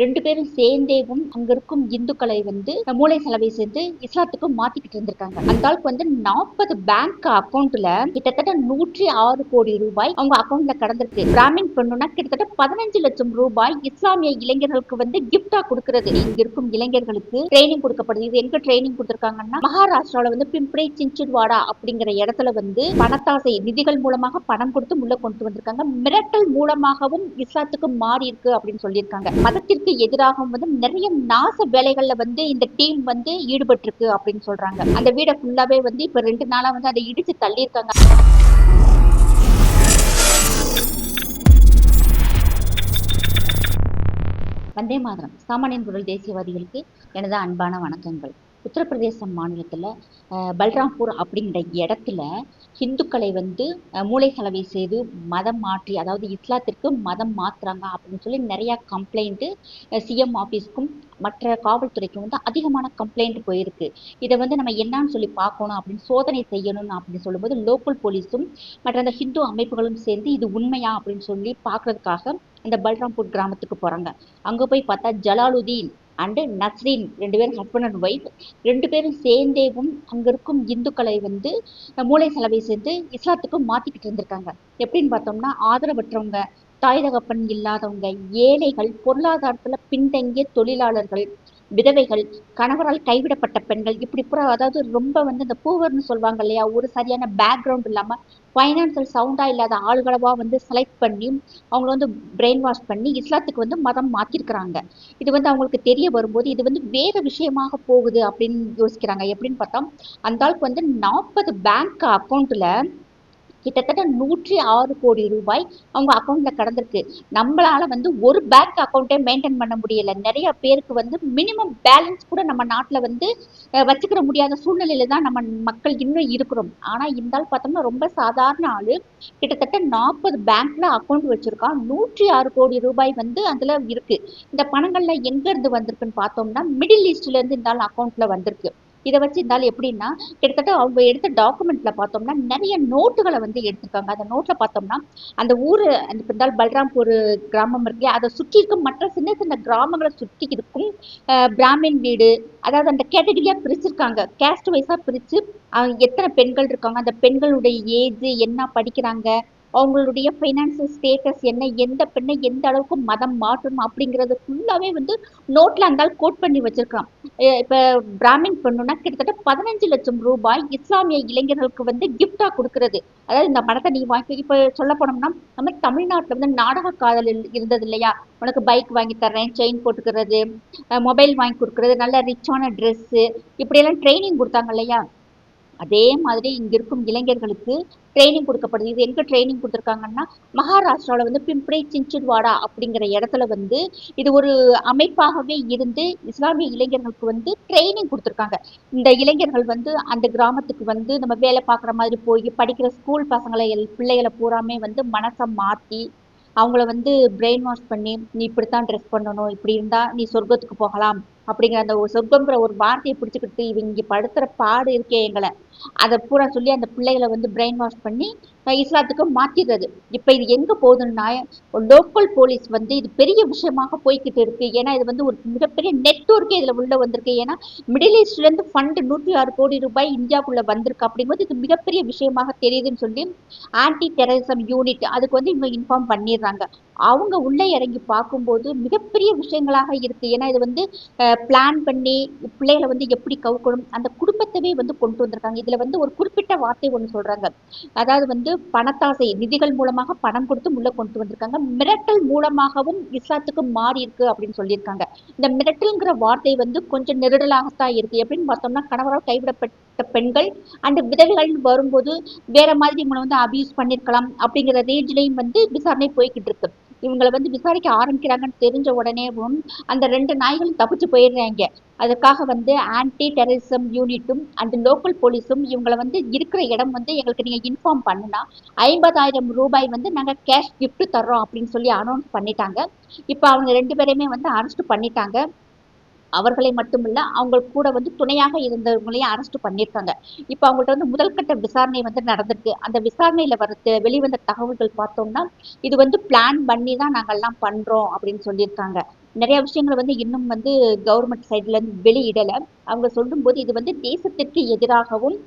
ரெண்டு பேரும் சேர்ந்தேவும் அங்க இருக்கும் இந்துக்களை வந்து மூளை செலவை சேர்ந்து இஸ்லாத்துக்கு மாத்திக்கிட்டு இருந்திருக்காங்க. அந்த ஆளுக்கு வந்து நாற்பது பேங்க் அக்கௌண்ட்ல கிட்டத்தட்ட நூற்றி ஆறு கோடி ரூபாய் அவங்க அக்கௌண்ட்ல கடந்திருக்கு. பிராமின் பெண்ணுனா கிட்டத்தட்ட பதினஞ்சு லட்சம் ரூபாய் இஸ்லாமிய இளைஞர்களுக்கு வந்து கிஃப்டா கொடுக்கறது. இங்க இருக்கும் இளைஞர்களுக்கு ட்ரைனிங் கொடுக்கப்படுது. இது எங்க ட்ரைனிங் கொடுத்திருக்காங்கன்னா மகாராஷ்டிரால வந்து பிம்பரை சிஞ்சுட்வாடா அப்படிங்கிற இடத்துல வந்து பணத்தாசை நிதிகள் மூலமாக பணம் கொடுத்து உள்ள கொண்டு வந்திருக்காங்க. மிரட்டல் மூலமாகவும் இஸ்லாத்துக்கு மாறி இருக்கு அப்படின்னு சொல்லியிருக்காங்க. மதத்திற்கு எதிராகவும் வந்து நிறைய நாச வேலைகள்ல வந்து இந்த டீம் வந்து ஈடுபட்டு இருக்கு அப்படின்னு சொல்றாங்க. அந்த வீடை ஃபுல்லாவே வந்து இப்ப ரெண்டு நாளா வந்து அதை இடிச்சு தள்ளியிருக்காங்க. வந்தே மாதரம். சாமானியன் குரல் தேசியவாதிகளுக்கு எனது அன்பான வணக்கங்கள். உத்தரப்பிரதேச மாநிலத்தில் பல்ராம்பூர் அப்படிங்கிற இடத்துல ஹிந்துக்களை வந்து மூளை சலவை செய்து மதம் மாற்றி அதாவது இஸ்லாத்திற்கு மதம் மாற்றுறாங்க அப்படின்னு சொல்லி நிறையா கம்ப்ளைண்ட்டு சிஎம் ஆஃபீஸ்க்கும் மற்ற காவல்துறைக்கும் வந்து அதிகமான கம்ப்ளைண்ட் போயிருக்கு. இதை வந்து நம்ம என்னன்னு சொல்லி பார்க்கணும் அப்படின்னு சோதனை செய்யணும் அப்படின்னு சொல்லும்போது லோக்கல் போலீஸும் மற்ற அந்த ஹிந்து அமைப்புகளும் சேர்ந்து இது உண்மையா அப்படின்னு சொல்லி பார்க்கறதுக்காக அந்த பல்ராம்பூர் கிராமத்துக்கு போகிறாங்க அங்கே போய் பார்த்தா ஜலாலுதீன் அண்டு நஸ்ரீன் ரெண்டு பேரும் ஹஸ்பண்ட் அண்ட் ஒய்ஃப் ரெண்டு பேரும் சேர்ந்தேவும் அங்கே இருக்கும் இந்துக்களை வந்து மூளை செலவை சேர்ந்து இஸ்லாத்துக்கு மாற்றிக்கிட்டு இருந்திருக்காங்க. எப்படின்னு பார்த்தோம்னா ஆதரவற்றவங்க தாய் தகப்பன் இல்லாதவங்க ஏழைகள் பொருளாதாரத்தில் பின்தங்கிய தொழிலாளர்கள் விதவைகள் கணவரால் கைவிடப்பட்ட பெண்கள் இப்படி பூரா அதாவது ரொம்ப வந்து இந்த பூவர்னு சொல்லுவாங்க இல்லையா ஒரு சரியான பேக்ரவுண்ட் இல்லாமல் ஃபைனான்சியல் சவுண்டாக இல்லாத ஆளுகளவாக வந்து செலக்ட் பண்ணி அவங்கள வந்து பிரெயின் வாஷ் பண்ணி இஸ்லாத்துக்கு வந்து மதம் மாற்றிருக்கிறாங்க இது வந்து அவங்களுக்கு தெரிய வரும்போது இது வந்து வேறு விஷயமாக போகுது அப்படின்னு யோசிக்கிறாங்க. எப்படின்னு பார்த்தா அந்த ஆளுக்கு வந்து நாற்பது பேங்க் அக்கௌண்ட்டில் கிட்டத்தட்ட நூற்றி ஆறு கோடி ரூபாய் அவங்க அக்கௌண்ட்டில் கடந்திருக்கு. நம்மளால் வந்து ஒரு பேங்க் அக்கௌண்ட்டே மெயின்டைன் பண்ண முடியல. நிறைய பேருக்கு வந்து மினிமம் பேலன்ஸ் கூட நம்ம நாட்டில் வந்து வச்சுக்கிற முடியாத சூழ்நிலையில தான் நம்ம மக்கள் இன்னும் இருக்கிறோம். ஆனால் இருந்தாலும் பார்த்தோம்னா ரொம்ப சாதாரண ஆள் கிட்டத்தட்ட நாற்பது பேங்க்ல அக்கௌண்ட் வச்சிருக்கான். நூற்றி ஆறு கோடி ரூபாய் வந்து அதில் இருக்கு. இந்த பணங்கள்லாம் எங்கேருந்து வந்திருக்குன்னு பார்த்தோம்னா மிடில் ஈஸ்ட்லேருந்து இருந்தாலும் இந்த ஆள் வந்திருக்கு. இதை வச்சு இருந்தாலும் எப்படின்னா கிட்டத்தட்ட அவங்க எடுத்த டாக்குமெண்ட்ல பார்த்தோம்னா நிறைய நோட்டுகளை வந்து எடுத்திருக்காங்க. அந்த நோட்டில் பார்த்தோம்னா அந்த ஊர் அந்த பிந்தால் பல்ராம்பூர் கிராமம் இருக்கு அதை சுற்றி இருக்கும் மற்ற சின்ன சின்ன கிராமங்களை சுற்றி இருக்கும் பிராமின் வீடு அதாவது அந்த கேட்டகரியாக பிரிச்சிருக்காங்க. கேஸ்ட் வைஸாக பிரித்து எத்தனை பெண்கள் இருக்காங்க அந்த பெண்களுடைய ஏஜ் என்ன படிக்கிறாங்க அவங்களுடைய ஃபைனான்சியல் ஸ்டேட்டஸ் என்ன எந்த பெண்ணை எந்த அளவுக்கு மதம் மாற்றணும் அப்படிங்கிறது ஃபுல்லாகவே வந்து நோட்டில் அந்த கோட் பண்ணி வச்சுருக்கான். இப்போ பிராமின் பெண்ணுனா கிட்டத்தட்ட பதினஞ்சு லட்சம் ரூபாய் இஸ்லாமிய இளைஞர்களுக்கு வந்து கிஃப்டாக கொடுக்கறது. அதாவது இந்த பணத்தை நீ வாங்கி இப்போ சொல்ல போனோம்னா நம்ம தமிழ்நாட்டில் வந்து நாடக காதல் இருந்தது இல்லையா? உனக்கு பைக் வாங்கி தர்றேன் செயின் போட்டுக்கிறது மொபைல் வாங்கி கொடுக்கறது நல்ல ரிச்சான ட்ரெஸ்ஸு இப்படியெல்லாம் ட்ரைனிங் கொடுத்தாங்க இல்லையா? அதே மாதிரி இங்கே இருக்கும் இளைஞர்களுக்கு ட்ரைனிங் கொடுக்கப்படுது. இது எங்க ட்ரைனிங் கொடுத்துருக்காங்கன்னா மகாராஷ்டிராவில் வந்து பிம்பரை சிஞ்சுட்வாடா அப்படிங்கிற இடத்துல வந்து இது ஒரு அமைப்பாகவே இருந்து இஸ்லாமிய இளைஞர்களுக்கு வந்து ட்ரைனிங் கொடுத்துருக்காங்க. இந்த இளைஞர்கள் வந்து அந்த கிராமத்துக்கு வந்து நம்ம வேலை பார்க்குற மாதிரி போய் படிக்கிற ஸ்கூல் பசங்களை எல்- பிள்ளைகளை பூராமே வந்து மனசை மாற்றி அவங்கள வந்து பிரெயின் வாஷ் பண்ணி நீ இப்படித்தான் ட்ரெஸ் பண்ணணும். இப்படி இருந்தால் நீ சொர்க்கத்துக்கு போகலாம். அப்படிங்கிற அந்த ஒரு சொர்க்கம்ங்கிற ஒரு வார்த்தையை பிடிச்சிக்கிட்டு இவங்க படுத்துற பாடு இருக்கே எங்களை. அதை பூரா சொல்லி அந்த பிள்ளைகளை வந்து பிரெயின் வாஷ் பண்ணி இஸ்லாத்துக்கு மாத்திடுறது இப்போ இது எங்கே போகுதுன்னா லோக்கல் போலீஸ் வந்து இது பெரிய விஷயமாக போய்கிட்டு இருக்கு. ஏன்னா இது வந்து ஒரு மிகப்பெரிய நெட்ஒர்க்கே இதில் உள்ள வந்திருக்கு. ஏன்னா மிடில் ஈஸ்ட்லேருந்து ஃபண்டு நூற்றி ஆறு கோடி ரூபாய் இந்தியாவுக்குள்ளே வந்திருக்கு. அப்படிங்கும்போது இது மிகப்பெரிய விஷயமாக தெரியுதுன்னு சொல்லி ஆன்டி டெரரிசம் யூனிட் அதுக்கு வந்து இவங்க இன்ஃபார்ம் பண்ணிடுறாங்க. அவங்க உள்ளே இறங்கி பார்க்கும்போது மிகப்பெரிய விஷயங்களாக இருக்குது ஏன்னா இது வந்து பிளான் பண்ணி பிள்ளைகளை வந்து எப்படி கவுக்கணும் அந்த குடும்பத்தவே வந்து கொண்டு வந்திருக்காங்க. இதில் வந்து ஒரு குறிப்பிட்ட வார்த்தை ஒன்று சொல்கிறாங்க அதாவது வந்து பணத்தாசை நிதிகள் மூலமாக பணம் கொடுத்து உள்ள கொண்டு வந்திருக்காங்க. மிரட்டல் மூலமாகவும் இஸ்லாத்துக்கு மாறி இருக்கு அப்படின்னு சொல்லியிருக்காங்க. இந்த மிரட்டல்ங்கிற வார்த்தை வந்து கொஞ்சம் நெருடலாகத்தான் இருக்கு. எப்படின்னு பார்த்தோம்னா கணவரால் கைவிடப்பட்ட பெண்கள் அந்த விதவைகள் வரும்போது வேற மாதிரி இவங்களை வந்து அபியூஸ் பண்ணிருக்கலாம் அப்படிங்கிற ரேஞ்சிலையும் வந்து விசாரணை போய்கிட்டு இருக்கு. இவங்களை வந்து விசாரிக்க ஆரம்பிக்கிறாங்கன்னு தெரிஞ்ச உடனேவும் அந்த ரெண்டு நாய்களும் தப்பிச்சு போயிடுறாங்க. அதுக்காக வந்து ஆன்டி டெரரிசம் யூனிட்டும் அந்த லோக்கல் போலீஸும் இவங்களை வந்து இருக்கிற இடம் வந்து எங்களுக்கு நீங்கள் இன்ஃபார்ம் பண்ணுனா ஐம்பதாயிரம் ரூபாய் வந்து நாங்கள் கேஷ் கிஃப்ட் தர்றோம் அப்படின்னு சொல்லி அனௌன்ஸ் பண்ணிட்டாங்க. இப்போ அவங்க ரெண்டு பேரையுமே வந்து அரெஸ்ட் பண்ணிட்டாங்க. அவர்களை மட்டுமில்ல அவங்க கூட வந்து துணையாக இருந்தவங்களையும் அரெஸ்ட் பண்ணியிருக்காங்க. இப்போ அவங்கள்ட்ட வந்து முதல்கட்ட விசாரணை வந்து நடந்திருக்கு. அந்த விசாரணையில் வர வெளிவந்த தகவல்கள் பார்த்தோம்னா இது வந்து பிளான் பண்ணி தான் நாங்கள்லாம் பண்ணுறோம் அப்படின்னு சொல்லியிருக்காங்க. நிறைய விஷயங்களை வந்து இன்னும் வந்து கவர்மெண்ட் சைட்ல இருந்து வெளியிடலை. அவங்க சொல்லும்போது இது வந்து தேசத்திற்கு எதிராகவும்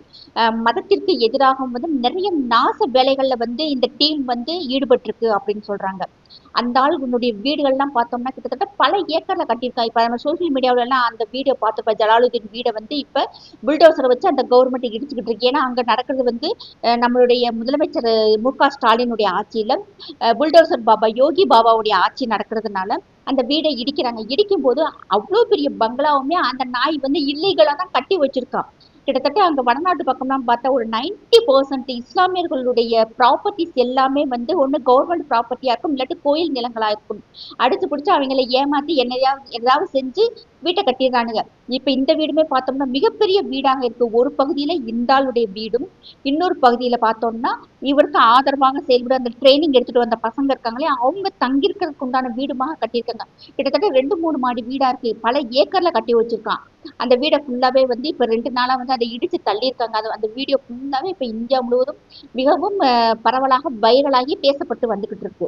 மதத்திற்கு எதிராகவும் வந்து நிறைய நாச வேலைகளில் வந்து இந்த டீம் வந்து ஈடுபட்டிருக்கு அப்படின்னு சொல்றாங்க. அந்த ஆளுடைய வீடுகள்லாம் பார்த்தோம்னா கிட்டத்தட்ட பல ஏக்கர்ல கட்டியிருக்காங்க இப்ப நம்ம சோசியல் மீடியாவில எல்லாம் அந்த வீடியோ பார்த்துப்ப ஜலாலுதீன் வீடை வந்து இப்ப புல்டோசரை வச்சு அந்த கவர்மெண்ட் இடிச்சுக்கிட்டு இருக்கு. ஏன்னா அங்க நடக்கிறது வந்து நம்மளுடைய முதலமைச்சர் மு க ஸ்டாலினுடைய ஆட்சியில புல்டோசர் பாபா யோகி பாபாவுடைய ஆட்சி நடக்கிறதுனால அந்த வீடை இடிக்கிறாங்க. இடிக்கும் போது அவ்வளோ பெரிய பங்களாவுமே அந்த நாய் வந்து இல்லீகலாக தான் கட்டி வச்சிருக்கான் கிட்டத்தட்ட அங்க வடநாட்டு பக்கம்லாம் பார்த்தா ஒரு 90% பர்சன்ட் இஸ்லாமியர்களுடைய ப்ராப்பர்ட்டிஸ் எல்லாமே வந்து ஒண்ணு கவர்மெண்ட் ப்ராப்பர்ட்டியா இருக்கும் இல்லாட்டி கோயில் நிலங்களா இருக்கும். அடிச்சு பிடிச்சி அவங்கள ஏமாத்தி என்னையாவது ஏதாவது செஞ்சு வீட்டை கட்டிடுறானுங்க. இப்ப இந்த வீடுமே பார்த்தோம்னா மிகப்பெரிய வீடாக இருக்கு. ஒரு பகுதியில இந்த ஆளுடைய வீடும் இன்னொரு பகுதியில பார்த்தோம்னா இவருக்கு ஆதரவாக செயல்பட அந்த ட்ரைனிங் எடுத்துட்டு வந்த பசங்க இருக்காங்களே அவங்க தங்கியிருக்கிறதுக்கு உண்டான வீடுமாக கட்டியிருக்காங்க. கிட்டத்தட்ட ரெண்டு மூணு மாடி வீடா இருக்கு. பல ஏக்கர்ல கட்டி வச்சிருக்கான். அந்த வீடை ஃபுல்லாவே வந்து இப்ப ரெண்டு நாளா வந்து அதை இடிச்சு தள்ளியிருக்காங்க. அது அந்த வீடியோ ஃபுல்லாவே இப்ப இந்தியா முழுவதும் மிகவும் பரவலாக வைரலாகி பேசப்பட்டு வந்துகிட்டு இருக்கு.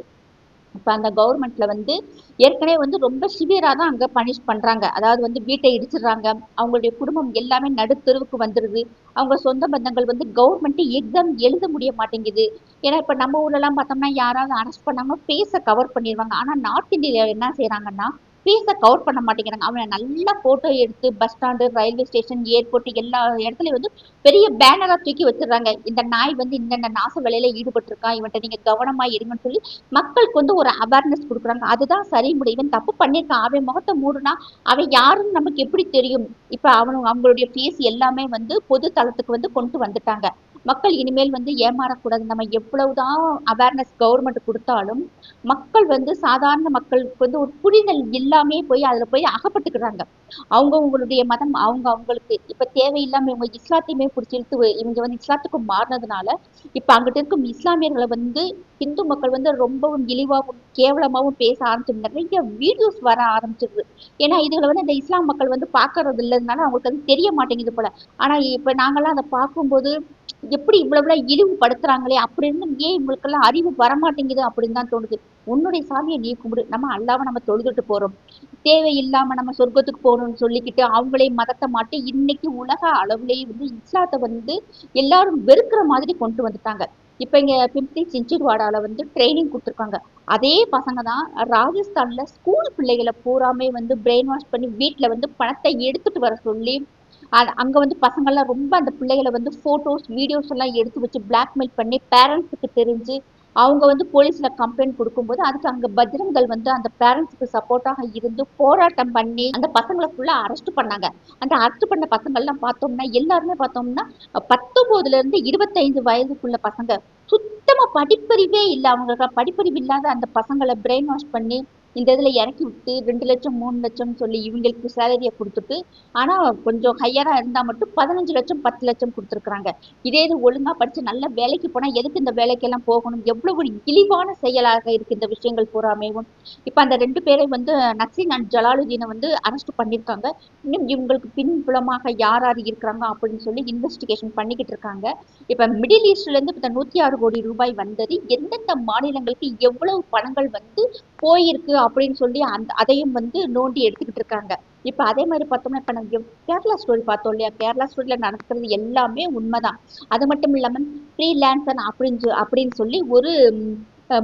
இப்போ அந்த கவர்மெண்ட்ல வந்து ஏற்கனவே வந்து ரொம்ப சிவியராக தான் அங்கே பனிஷ் பண்ணுறாங்க அதாவது வந்து வீட்டை இடிச்சிடுறாங்க. அவங்களுடைய குடும்பம் எல்லாமே நடுத்தெருவுக்கு வந்துடுது அவங்க சொந்த பந்தங்கள் வந்து கவர்மெண்ட்டு எக்ஸாம் எழுத முடிய மாட்டேங்குது. ஏன்னா இப்போ நம்ம ஊர்லலாம் பார்த்தோம்னா யாராவது அரெஸ்ட் பண்ணாமல் ஃபேஸை கவர் பண்ணிடுவாங்க ஆனால் நார்த் இந்தியாவில் என்ன செய்கிறாங்கன்னா ஃபீஸை கவர் பண்ண மாட்டேங்கிறாங்க. அவனை நல்லா ஃபோட்டோ எடுத்து bus stand railway station airport எல்லா இடத்துலையும் வந்து பெரிய பேனராக தூக்கி வச்சிடுறாங்க. இந்த நாய் வந்து இந்தந்த நாச வேலையில் ஈடுபட்டிருக்கான். இவன்ட்ட நீங்கள் கவனமா இருங்கன்னு சொல்லி மக்களுக்கு வந்து ஒரு அவேர்னஸ் கொடுக்குறாங்க. அதுதான் சரி முடியும் இவன் தப்பு பண்ணியிருக்கான். அவன் முகத்தை மூடுனா அவன் யாருன்னு நமக்கு எப்படி தெரியும்? இப்போ அவனு அவங்களுடைய ஃபேஸ் எல்லாமே வந்து பொது தளத்துக்கு வந்து கொண்டு வந்துட்டாங்க. மக்கள் இனிமேல் வந்து ஏமாறக்கூடாது. நம்ம எவ்வளவுதான் அவேர்னஸ் கவர்மெண்ட் கொடுத்தாலும் மக்கள் வந்து சாதாரண மக்களுக்கு வந்து ஒரு புரிதல் இல்லாமே போய் அதுல போய் அகப்பட்டுக்கிறாங்க. அவங்க அவங்களுடைய மதம் அவங்க அவங்களுக்கு இப்ப தேவையில்லாம இவங்க இஸ்லாத்தையுமே பிடிச்சி இழுத்து இவங்க வந்து இஸ்லாத்துக்கு மாறினதுனால இப்ப அங்கிட்ட இருக்கும் இஸ்லாமியர்களை வந்து இந்து மக்கள் வந்து ரொம்பவும் இழிவாகவும் கேவலமாவும் பேச ஆரம்பிச்சு நிறைய வீடியோஸ் வர ஆரம்பிச்சிருது. ஏன்னா இதுகளை வந்து இந்த இஸ்லாம் மக்கள் வந்து பாக்குறது இல்லைனால அவங்களுக்கு வந்து தெரிய மாட்டேங்குது போல. ஆனா இப்போ நாங்கெல்லாம் அதை பார்க்கும்போது எப்படி இவ்வளவு இழிவுபடுத்துறாங்களே? அப்படி இருந்தும் ஏன் இவங்களுக்கெல்லாம் அறிவு வரமாட்டேங்குது அப்படின்னு தான் தோணுது. உன்னுடைய சாமியை நீ கும்பிடு. நம்ம அல்லாவை நம்ம தொழுதுட்டு போறோம். தேவையில்லாம நம்ம சொர்க்கத்துக்கு போகணும்னு சொல்லிக்கிட்டு அவங்களே மதத்தை மாட்டி இன்னைக்கு உலக அளவுலேயே வந்து இஸ்லாத்தை வந்து எல்லாரும் வெறுக்கிற மாதிரி கொண்டு வந்துட்டாங்க. இப்ப இங்க பிம்ப்ளி சிஞ்சிர்வாடால வந்து ட்ரைனிங் கொடுத்துருக்காங்க. அதே பசங்க தான் ராஜஸ்தான்ல ஸ்கூல் பிள்ளைகளை பூராமே வந்து பிரெயின் வாஷ் பண்ணி வீட்டுல வந்து பணத்தை எடுத்துட்டு வர சொல்லி அங்க வந்து பசங்கள்லாம் ரொம்ப அந்த பிள்ளைகளை வந்து போட்டோஸ் வீடியோஸ் எல்லாம் எடுத்து வச்சு பிளாக்மெயில் பண்ணி பேரண்ட்ஸுக்கு தெரிஞ்சு அவங்க வந்து போலீஸ்ல கம்ப்ளைண்ட் கொடுக்கும்போது அதுக்கு அங்க பஜ்ரங்கள் வந்து அந்த பேரண்ட்ஸுக்கு சப்போர்ட்டாக இருந்து போராட்டம் பண்ணி அந்த பசங்களை ஃபுல்லா அரெஸ்ட் பண்ணாங்க. அந்த அரெஸ்ட் பண்ண பசங்கள்லாம் பார்த்தோம்னா எல்லாருமே பார்த்தோம்னா பத்தொன்பதுல இருந்து இருபத்தைந்து வயதுக்குள்ள பசங்க. சுத்தமா படிப்பறிவே இல்லை அவங்களுக்கு படிப்பறிவு இல்லாத அந்த பசங்களை பிரெயின் வாஷ் பண்ணி இந்த இதில் இறக்கி விட்டு ரெண்டு லட்சம் மூணு லட்சம் சொல்லி இவங்களுக்கு சேலரியை கொடுத்துட்டு ஆனால் கொஞ்சம் ஹையராக இருந்தால் மட்டும் பதினஞ்சு லட்சம் பத்து லட்சம் கொடுத்துருக்குறாங்க. இதே இது ஒழுங்கா படிச்சு நல்ல வேலைக்கு போனால் எதுக்கு இந்த வேலைக்கெல்லாம் போகணும்? எவ்வளவு ஒரு இழிவான செயலாக இருக்கு இந்த விஷயங்கள் பூராமேவும். இப்போ அந்த ரெண்டு பேரை வந்து நசீன் அண்ட் ஜலாலுதீனை வந்து அரெஸ்ட் பண்ணியிருக்காங்க இன்னும் இவங்களுக்கு பின்புலமாக யார் யார் இருக்கிறாங்க அப்படின்னு சொல்லி இன்வெஸ்டிகேஷன் பண்ணிக்கிட்டு இருக்காங்க. இப்போ மிடில் ஈஸ்ட்லேருந்து இப்போ நூற்றி இந்த ஆறு கோடி ரூபாய் வந்தது. எந்தெந்த மாநிலங்களுக்கு எவ்வளவு பணங்கள் வந்து போயிருக்கு அப்படின்னு சொல்லி அந்த அதையும் வந்து நோண்டி எடுத்துக்கிட்டு இருக்காங்க. இப்ப அதே மாதிரி பார்த்தோம்னா இப்ப நம்ம கேரளா ஸ்டோரி பார்த்தோம் இல்லையா? கேரளா ஸ்டோரியில் நடக்கிறது எல்லாமே உண்மைதான். அது மட்டும் இல்லாமல் ஃப்ரீலான்சர் அப்படின்னு அப்படின்னு சொல்லி ஒரு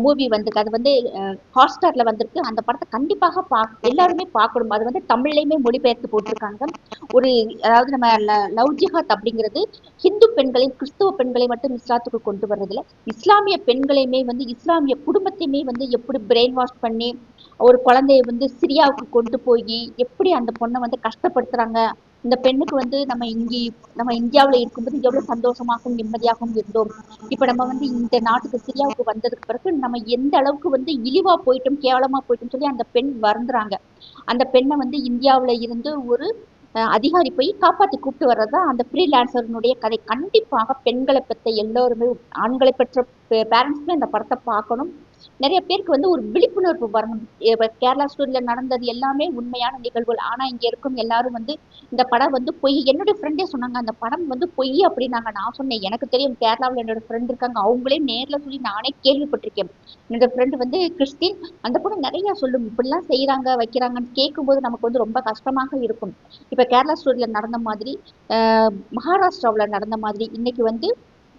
மூவி வந்திருக்கு. அது வந்து ஹாட்ஸ்டார்ல வந்திருக்கு. அந்த படத்தை கண்டிப்பாக பா எல்லாருமே பார்க்கணும். அது வந்து தமிழ்லையுமே மொழிபெயர்த்து போட்டிருக்காங்க. ஒரு அதாவது நம்ம லவ் ஜிஹாத் அப்படிங்கிறது ஹிந்து பெண்களையும் கிறிஸ்துவ பெண்களை மட்டும் இஸ்லாத்துக்கு கொண்டு வர்றதில்ல. இஸ்லாமிய பெண்களையுமே வந்து இஸ்லாமிய குடும்பத்தையுமே வந்து எப்படி பிரெயின் வாஷ் பண்ணி ஒரு குழந்தைய வந்து சிரியாவுக்கு கொண்டு போய் எப்படி அந்த பொண்ணை வந்து கஷ்டப்படுத்துறாங்க? இந்த பெண்ணுக்கு வந்து நம்ம இங்கே நம்ம இந்தியாவுல இருக்கும்போது எவ்வளவு சந்தோஷமாகவும் நிம்மதியாகவும் இருந்தோம். இப்ப நம்ம வந்து இந்த நாட்டுக்கு சிரியாவுக்கு வந்ததுக்கு பிறகு நம்ம எந்த அளவுக்கு வந்து இழிவா போயிட்டோம் கேவலமா போயிட்டோம் சொல்லி அந்த பெண் வருந்துறாங்க. அந்த பெண்ணை வந்து இந்தியாவுல இருந்து ஒரு அதிகாரி போய் காப்பாற்றி கூப்பிட்டு வர்றதா அந்த ஃப்ரீலான்சர்னுடைய கதை. கண்டிப்பாக பெண்களை பெற்ற எல்லோருமே ஆண்களை பெற்ற பேரண்ட்ஸுமே அந்த படத்தை பார்க்கணும். நிறைய பேருக்கு வந்து ஒரு விழிப்புணர்வு வரணும். கேரளா ஸ்டோரியில நடந்தது எல்லாமே உண்மையான நிகழ்வுகள். ஆனா இங்க இருக்கும் எல்லாரும் வந்து இந்த படம் வந்து பொய். என்னுடைய ஃப்ரெண்டே சொன்னாங்க அந்த படம் வந்து பொய் அப்படின்னாங்க. நான் சொன்னேன் எனக்கு தெரியும் கேரளாவில் என்னோட ஃப்ரெண்ட் இருக்காங்க. அவங்களே நேர்ல சொல்லி நானே கேள்விப்பட்டிருக்கேன். என்னோட ஃப்ரெண்டு வந்து கிறிஸ்டின் அந்த படம் நிறைய சொல்லும். இப்படிலாம் செய்யறாங்க வைக்கிறாங்கன்னு கேட்கும்போது நமக்கு வந்து ரொம்ப கஷ்டமாக இருக்கும். இப்ப கேரளா ஸ்டோரியில நடந்த மாதிரி ஆஹ் மகாராஷ்டிராவுல நடந்த மாதிரி இன்னைக்கு வந்து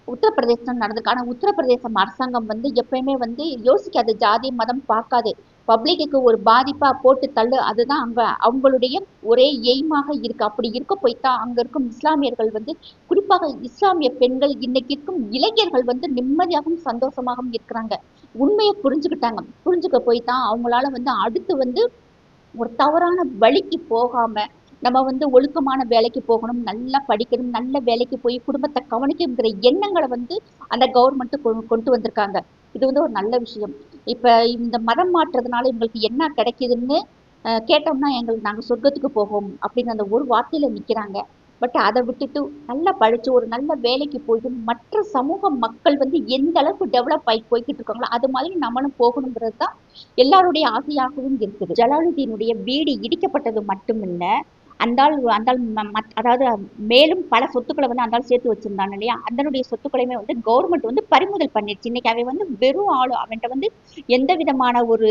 உத்தரப்பிரதேசம் நடந்திருக்கு ஆனால் உத்தரப்பிரதேசம் அரசாங்கம் வந்து எப்பயுமே வந்து யோசிக்காது. ஜாதி மதம் பார்க்காது. பப்ளிக்கு ஒரு பாதிப்பா போட்டு தள்ளு. அதுதான் அங்க அவங்களுடைய ஒரே எய்மாக இருக்கு. அப்படி இருக்க போய்த்தான் அங்க இருக்கும் இஸ்லாமியர்கள் வந்து குறிப்பாக இஸ்லாமிய பெண்கள் இன்னைக்கு இருக்கும் இளைஞர்கள் வந்து நிம்மதியாகவும் சந்தோஷமாகவும் இருக்கிறாங்க. உண்மையை புரிஞ்சுக்கிட்டாங்க. புரிஞ்சுக்க போய் தான் அவங்களால வந்து அடுத்து வந்து ஒரு தவறான வழிக்கு போகாம நம்ம வந்து ஒழுக்கமான வேலைக்கு போகணும் நல்லா படிக்கணும் நல்ல வேலைக்கு போய் குடும்பத்தை கவனிக்கணுங்கிற எண்ணங்களை வந்து அந்த கவர்மெண்ட் கொண்டு வந்திருக்காங்க. இது வந்து ஒரு நல்ல விஷயம். இப்போ இந்த மதம் மாற்றுறதுனால இவங்களுக்கு என்ன கிடைக்குதுன்னு கேட்டோம்னா எங்களுக்கு நாங்கள் சொர்க்கத்துக்கு போவோம் அப்படின்னு அந்த ஒரு வார்த்தையில் நிற்கிறாங்க பட் அதை விட்டுட்டு நல்லா படித்து ஒரு நல்ல வேலைக்கு போயிட்டு மற்ற சமூக மக்கள் வந்து எந்த அளவுக்கு டெவலப் ஆகி போய்கிட்டு இருக்காங்களோ அது மாதிரி நம்மளும் போகணுங்கிறது தான் எல்லாருடைய ஆசையாகவும் இருக்குது. ஜலாலுதீனுடைய வீடு இடிக்கப்பட்டது மட்டுமில்ல அந்தாள் அந்தாள் மத்- அதாவது மேலும் பல சொத்துக்களை வந்து அந்தாள் சேர்த்து வச்சிருந்தாங்க இல்லையா? அதனுடைய சொத்துக்களையுமே வந்து கவர்மெண்ட் வந்து பறிமுதல் பண்ணிருச்சு இன்னைக்கு அவன் வந்து வெறும் ஆளு அவன்கிட்ட வந்து எந்த விதமான ஒரு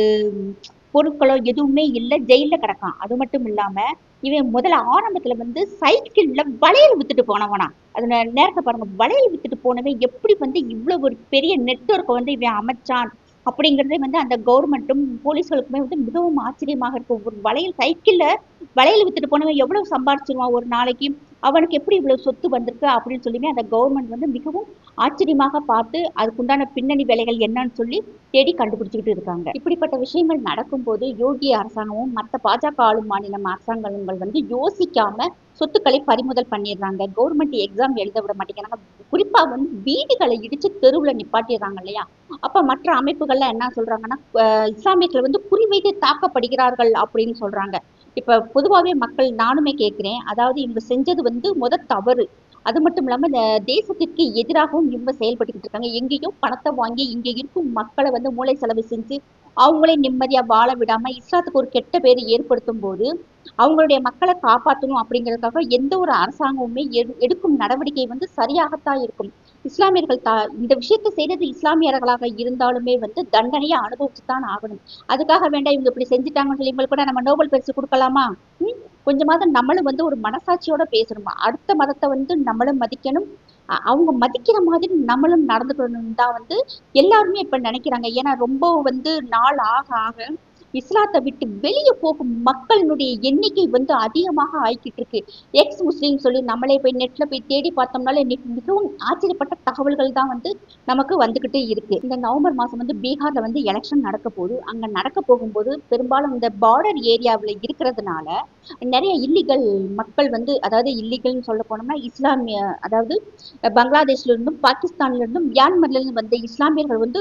பொருட்களோ எதுவுமே இல்லை. ஜெயிலில் கிடக்கான். அது மட்டும் இல்லாமல் இவன் முதல்ல ஆரம்பத்தில் வந்து சைக்கிளில் வளையல் வித்துட்டு போனவனா அது நேரத்தை பாருங்க. வளையல் வித்துட்டு போனவன் எப்படி வந்து இவ்வளோ ஒரு பெரிய நெட்ஒர்க்கை வந்து இவன் அமைச்சான்? அப்படிங்கறதே வந்து அந்த கவர்மெண்ட்டும் போலீஸ்களுக்குமே வந்து மிகவும் ஆச்சரியமாக இருக்கும். ஒரு வளையல் சைக்கிள்ல வளையல் வித்துட்டு போனவன் எவ்வளவு சம்பாரிச்சிருவான் ஒரு நாளைக்கு? அவனுக்கு எப்படி இவ்வளவு சொத்து வந்திருக்கு? அப்படின்னு சொல்லியுமே அந்த கவர்மெண்ட் வந்து மிகவும் ஆச்சரியமாக பார்த்து அதுக்குண்டான பின்னணி வேலைகள் என்னன்னு சொல்லி தேடி கண்டுபிடிச்சிக்கிட்டு இருக்காங்க. இப்படிப்பட்ட விஷயங்கள் நடக்கும்போது யோகி அரசாங்கமும் மற்ற பாஜக ஆளும் மாநிலம் அரசாங்கங்கள் வந்து யோசிக்காம சொத்துக்களை பறிமுதல் பண்ணிடுறாங்க. கவர்மெண்ட் எக்ஸாம் எழுத விட மாட்டேங்கிறாங்க. குறிப்பாக வந்து வீடுகளை இடிச்சு தெருவுல நிப்பாட்டிடுறாங்க இல்லையா? அப்ப மற்ற அமைப்புகள்ல என்ன சொல்றாங்கன்னா இஸ்லாமியர்கள் வந்து குறிவைத்து தாக்கப்படுகிறார்கள் அப்படின்னு சொல்றாங்க. இப்ப பொதுவாவே மக்கள் நானுமே கேட்கிறேன் அதாவது இவங்க செஞ்சது வந்து முத தவறு. அது மட்டும் இல்லாம இந்த தேசத்திற்கு எதிராகவும் இவங்க செயல்பட்டுக்கிட்டு இருக்காங்க. எங்கேயோ பணத்தை வாங்கி இங்க இருக்கும் மக்களை வந்து மூளை செலவு செஞ்சு அவங்களே நிம்மதியா வாழ விடாம இஸ்லாத்துக்கு ஒரு கெட்ட பேர் ஏற்படுத்தும் போது அவங்களுடைய மக்களை காப்பாற்றணும் அப்படிங்கிறதுக்காக எந்த ஒரு அரசாங்கமுமே எடுக்கும் நடவடிக்கை வந்து சரியாகத்தான் இருக்கும். இஸ்லாமியர்கள் தா இந்த விஷயத்தை செய்தது இஸ்லாமியர்களாக இருந்தாலுமே வந்து தண்டனையை அனுபவிச்சுத்தான் ஆகணும். அதுக்காக வேண்டாம் இவங்க இப்படி செஞ்சுட்டாங்கன்னு சொல்லி இவங்களுக்கு கூட நம்ம நோபல் பரிசு கொடுக்கலாமா? ம்? கொஞ்சமாவது நம்மளும் வந்து ஒரு மனசாட்சியோட பேசணுமா? அடுத்த மதத்தை வந்து நம்மளும் மதிக்கணும். அவங்க மதிக்கிற மாதிரி நம்மளும் நடந்துக்கணும் தான் வந்து எல்லாருமே இப்ப நினைக்கிறாங்க. ஏன்னா ரொம்ப வந்து நாள் ஆக ஆக இஸ்லாத்தை விட்டு வெளியே போகும் மக்களினுடைய எண்ணிக்கை வந்து அதிகமாக ஆயிக்கிட்டு இருக்கு. எக்ஸ் முஸ்லீம் சொல்லி நம்மளே போய் நெட்ல போய் தேடி பார்த்தோம்னாலே இன்னைக்கு மிகவும் ஆச்சரியப்பட்ட தகவல்கள் தான் வந்து நமக்கு வந்துகிட்டே இருக்கு. இந்த நவம்பர் மாசம் வந்து பீகார்ல வந்து எலெக்ஷன் நடக்க போகுது. அங்க நடக்க போகும்போது பெரும்பாலும் இந்த பார்டர் ஏரியாவில் இருக்கிறதுனால நிறைய இல்லீகல் மக்கள் வந்து அதாவது இல்லீகல்னு சொல்ல போனோம்னா இஸ்லாமிய அதாவது பங்களாதேஷ்ல இருந்தும் பாகிஸ்தான்ல இருந்தும் மியான்மர்ல இருந்து வந்த இஸ்லாமியர்கள் வந்து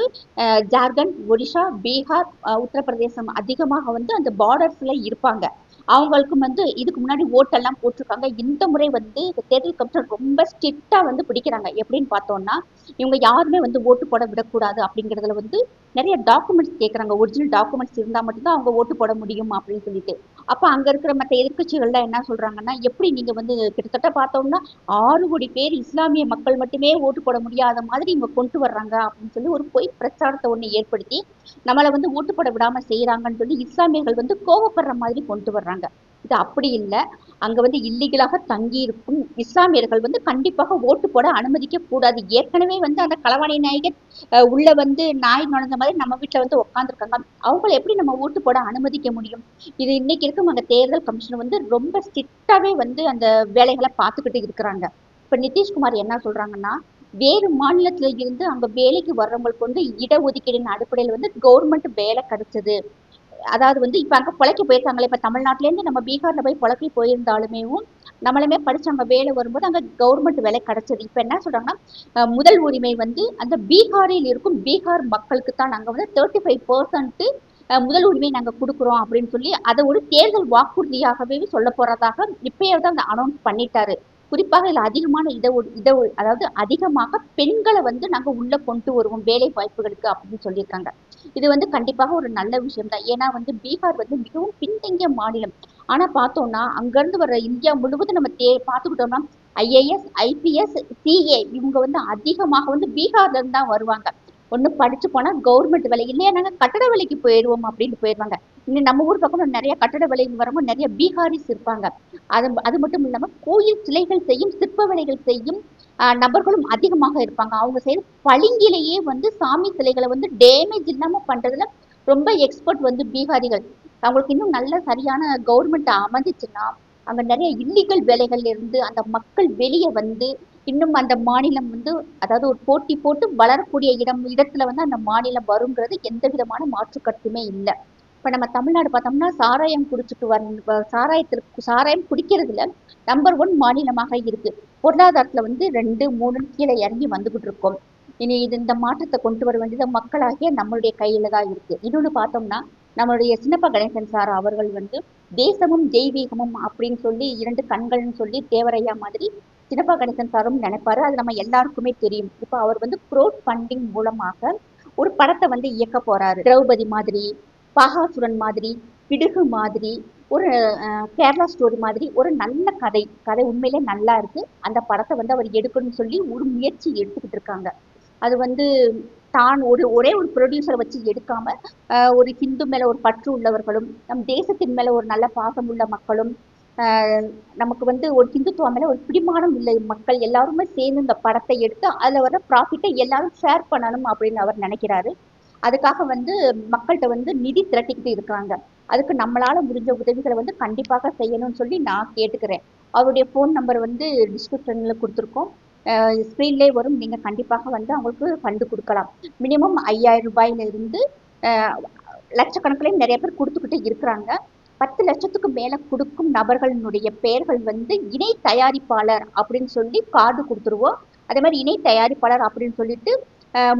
ஜார்க்கண்ட் ஒடிஷா பீகார் உத்தரப்பிரதேசம் அதிகமாக வந்து அந்த பார்டர்ஸ்ல இருப்பாங்க. அவங்களுக்கும் வந்து இதுக்கு முன்னாடி ஓட்டெல்லாம் போட்டிருக்காங்க. இந்த முறை வந்து தேர்தல் கமிஷன் ரொம்ப ஸ்ட்ரிக்டா வந்து பிடிக்கிறாங்க. எப்படின்னு பார்த்தோம்னா இவங்க யாருமே வந்து ஓட்டு போட விடக்கூடாது அப்படிங்கறதுல வந்து நிறைய டாக்குமெண்ட்ஸ் கேட்குறாங்க ஒரிஜினல் டாக்குமெண்ட்ஸ் இருந்தால் மட்டும்தான் அவங்க ஓட்டு போட முடியும் அப்படின்னு சொல்லிட்டு. அப்போ அங்கே இருக்கிற மற்ற எதிர்க்கட்சிகள்லாம் என்ன சொல்றாங்கன்னா எப்படி நீங்க வந்து கிட்டத்தட்ட பார்த்தோம்னா ஆறு கோடி பேர் இஸ்லாமிய மக்கள் மட்டுமே ஓட்டு போட முடியாத மாதிரி இவங்க கொண்டு வர்றாங்க அப்படின்னு சொல்லி ஒரு பொய் பிரச்சாரத்தை ஒன்று ஏற்படுத்தி நம்மளை வந்து ஓட்டு போட விடாம செய்யறாங்கன்னு சொல்லி இஸ்லாமியர்கள் வந்து கோவப்படுற மாதிரி கொண்டு வர்றாங்க. இது அப்படி இல்லை. அங்க வந்து இல்லீகலாக தங்கி இருக்கும் இஸ்லாமியர்கள் வந்து கண்டிப்பாக ஓட்டு போட அனுமதிக்க கூடாது. ஏற்கனவே வந்து அந்த களவாணி நாயகர் உள்ள வந்து நாய் நுழைந்த மாதிரி நம்ம வீட்டுல வந்து உட்காந்துருக்காங்க அவங்கள எப்படி நம்ம ஓட்டு போட அனுமதிக்க முடியும்? இது இன்னைக்கு இருக்கும் அந்த தேர்தல் கமிஷன் வந்து ரொம்ப ஸ்ட்ரிக்டாகவே வந்து அந்த வேலைகளை பார்த்துக்கிட்டு இருக்கிறாங்க. இப்ப நிதிஷ்குமார் என்ன சொல்றாங்கன்னா வேறு மாநிலத்துல இருந்து அங்க வேலைக்கு வர்றவங்களுக்கு வந்து இடஒதுக்கீடின் அடிப்படையில் வந்து கவர்மெண்ட் வேலை கிடைச்சது. அதாவது வந்து இப்போ அங்கே பொழைக்க போயிருக்காங்களே. இப்போ தமிழ்நாட்டிலேருந்து நம்ம பீகாரில் போய் பொழைக்க போயிருந்தாலுமே நம்மளுமே படித்து அங்கே வேலை வரும்போது அங்கே கவர்மெண்ட் வேலை கிடைச்சது. இப்போ என்ன சொல்கிறாங்கன்னா முதல் உரிமை வந்து அந்த பீகாரில் இருக்கும் பீகார் மக்களுக்கு தான். நாங்கள் வந்து தேர்ட்டி ஃபைவ் பர்சன்ட்டு முதல் உரிமை நாங்கள் கொடுக்குறோம் அப்படின்னு சொல்லி அதை ஒரு தேர்தல் வாக்குறுதியாகவே சொல்ல போகிறதாக இப்பயே தான் அந்த அனௌன்ஸ் பண்ணிட்டாரு. குறிப்பாக இதில் அதிகமான இட இட அதாவது அதிகமாக பெண்களை வந்து நாங்கள் உள்ளே கொண்டு வருவோம் வேலை வாய்ப்புகளுக்கு அப்படின்னு சொல்லியிருக்காங்க. இது வந்து கண்டிப்பாக ஒரு நல்ல விஷயம் தான் ஏன்னா வந்து பீகார் வந்து மிகவும் பின்தங்கிய மாநிலம். ஆனால் பார்த்தோம்னா அங்கேருந்து வர இந்தியா முழுவதும் நம்ம தே பார்த்துக்கிட்டோம்னா ஐஏஎஸ் ஐபிஎஸ் சிஏ இவங்க வந்து அதிகமாக வந்து பீகார்லேருந்து தான் வருவாங்க. ஒன்று படிச்சு போனால் கவர்மெண்ட் வேலை. இல்லையா நாங்கள் கட்டட வேலைக்கு போயிடுவோம் அப்படின்னு போயிடுவாங்க. இன்னும் நம்ம ஊர் பக்கம் நிறைய கட்டட வேலைக்கு வரும்போது நிறைய பீகாரிஸ் இருப்பாங்க. அது அது மட்டும் இல்லாமல் கோயில் சிலைகள் செய்யும் சிற்ப வேலைகள் செய்யும் நபர்களும் அதிகமாக இருப்பாங்க. அவங்க செய்கிற பளிங்கிலேயே வந்து சாமி சிலைகளை வந்து டேமேஜ் இல்லாமல் பண்ணுறதுல ரொம்ப எக்ஸ்பர்ட் வந்து பீகாரிகள். அவங்களுக்கு இன்னும் நல்ல சரியான கவர்மெண்ட் அமைஞ்சிச்சுன்னா அங்கே நிறைய இல்லீகல் வேலைகள்ல இருந்து அந்த மக்கள் வெளியே வந்து இன்னும் அந்த மாநிலம் வந்து அதாவது ஒரு போட்டி போட்டு வளரக்கூடிய இடம் இடத்துல வந்து அந்த மாநிலம் வருங்கிறது எந்த விதமான மாற்று கருத்துமே இல்லை. இப்போ நம்ம தமிழ்நாடு பார்த்தோம்னா சாராயம் குடிச்சிட்டு வர சாராயத்திற்கு சாராயம் குடிக்கிறதுல நம்பர் ஒன் மாநிலமாக இருக்கு. பொருளாதாரத்துல வந்து ரெண்டு மூணு கீழே இறங்கி வந்துகிட்டு இருக்கோம். இனி இது இந்த மாற்றத்தை கொண்டு வர வேண்டியது மக்களாகிய நம்மளுடைய கையில தான் இருக்கு. இன்னொன்று பார்த்தோம்னா நம்மளுடைய சின்னப்ப கணேசன் சார் அவர்கள் வந்து தேசமும் தெய்வீகமும் அப்படின்னு சொல்லி இரண்டு கண்கள்னு சொல்லி தேவரையா மாதிரி சின்னப்பா கணேசன் சாரும் நினைப்பாரு. அது நம்ம எல்லாருக்குமே தெரியும். இப்போ அவர் வந்து க்ரோட் ஃபண்டிங் மூலமாக ஒரு படத்தை வந்து இயக்க போறாரு. திரௌபதி மாதிரி பாகாசுரன் மாதிரி பிடுகு மாதிரி ஒரு கேரளா ஸ்டோரி மாதிரி ஒரு நல்ல கதை. கதை உண்மையிலே நல்லா இருக்கு. அந்த படத்தை வந்து அவர் எடுக்கணும்னு சொல்லி ஒரு முயற்சி எடுத்துக்கிட்டு இருக்காங்க. அது வந்து தான் ஒரு ஒரே ஒரு ப்ரொடியூசரை வச்சு எடுக்காம ஒரு ஹிந்து மேல ஒரு பற்று உள்ளவர்களும் நம் தேசத்தின் மேல ஒரு நல்ல பாசம் உள்ள மக்களும் நமக்கு வந்து ஒரு ஹிந்துத்துவம் மேல ஒரு பிடிமானம் இல்லை. மக்கள் எல்லாருமே சேர்ந்து இந்த படத்தை எடுத்து அதுல வர ப்ராஃபிட்டை எல்லாரும் ஷேர் பண்ணணும் அப்படின்னு அவர் நினைக்கிறாரு. அதுக்காக வந்து மக்கள்கிட்ட வந்து நிதி திரட்டிக்கிட்டு இருக்கிறாங்க. அதுக்கு நம்மளால முடிஞ்ச உதவிகளை வந்து கண்டிப்பாக செய்யணும்னு சொல்லி நான் கேட்டுக்கிறேன். அவருடைய ஃபோன் நம்பர் வந்து டிஸ்கிரிப்ஷன்ல கொடுத்துருக்கோம். ஸ்க்ரீன்லேயே வரும். நீங்கள் கண்டிப்பாக வந்து அவங்களுக்கு ஃபண்டு கொடுக்கலாம். மினிமம் ஐயாயிரம் ரூபாயிலிருந்து லட்சக்கணக்கிலையும் நிறைய பேர் கொடுத்துக்கிட்டு இருக்கிறாங்க. பத்து லட்சத்துக்கு மேலே கொடுக்கும் நபர்களினுடைய பெயர்கள் வந்து இணை தயாரிப்பாளர் அப்படின்னு சொல்லி கார்டு கொடுத்துருவோம். அதே மாதிரி இணை தயாரிப்பாளர் அப்படின்னு சொல்லிட்டு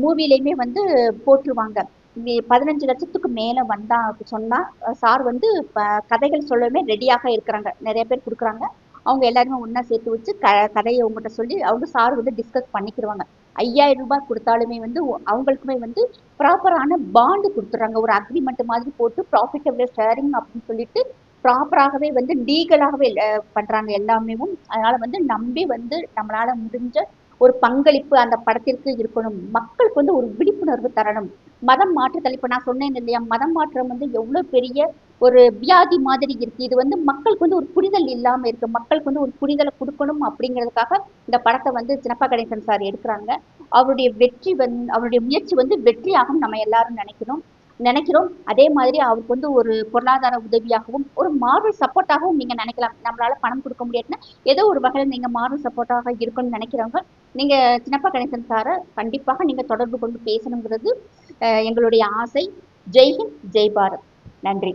மூவிலையுமே வந்து போட்டுருவாங்க. பதினஞ்சு லட்சத்துக்கு மேலே வந்தா சொன்னால் சார் வந்து கதைகள் சொல்லவே ரெடியாக இருக்கிறாங்க. நிறைய பேர் கொடுக்குறாங்க. அவங்க எல்லாருமே ஒன்றா சேர்த்து வச்சு க கதையை உங்கள்கிட்ட சொல்லி அவங்க சார் வந்து டிஸ்கஸ் பண்ணிக்கிடுவாங்க ஐயாயிரம் ரூபாய் கொடுத்தாலுமே வந்து அவங்களுக்குமே வந்து ப்ராப்பரான பாண்டு கொடுத்துட்றாங்க. ஒரு அக்ரிமெண்ட் மாதிரி போட்டு ப்ராஃபிட்டபிள் ஷேரிங் அப்படின்னு சொல்லிட்டு ப்ராப்பராகவே வந்து லீகலாகவே பண்ணுறாங்க எல்லாமே. அதனால் வந்து நம்பி வந்து நம்மளால் முடிஞ்ச ஒரு பங்களிப்பு அந்த படத்திற்கு இருக்கணும். மக்களுக்கு வந்து ஒரு விழிப்புணர்வு தரணும். மதம் மாற்றுதல் இப்போ நான் சொன்னேன் இல்லையா? மதம் மாற்றம் வந்து எவ்வளோ பெரிய ஒரு வியாதி மாதிரி இருக்கு. இது வந்து மக்களுக்கு வந்து ஒரு புரிதல் இல்லாமல் இருக்கு. மக்களுக்கு வந்து ஒரு புரிதலை கொடுக்கணும் அப்படிங்கிறதுக்காக இந்த படத்தை வந்து சின்னப்பா கணேசன் சார் எடுக்கிறாங்க. அவருடைய வெற்றி வந் அவருடைய முயற்சி வந்து வெற்றியாகும் நம்ம எல்லாரும் நினைக்கணும் நினைக்கிறோம். அதே மாதிரி அவருக்கு வந்து ஒரு பொருளாதார உதவியாகவும் ஒரு மாரல் சப்போர்ட்டாகவும் நீங்க நினைக்கலாம். நம்மளால பணம் கொடுக்க முடியாதுன்னா ஏதோ ஒரு வகையில் நீங்க மாரல் சப்போர்ட்டாக இருக்கணும்னு நினைக்கிறவங்க நீங்க சின்னப்பா கணேசன் சாரை கண்டிப்பாக நீங்க தொடர்பு கொண்டு பேசணுங்கிறது எங்களுடைய ஆசை. ஜெய்ஹிந்த் ஜெய் பாரத். நன்றி.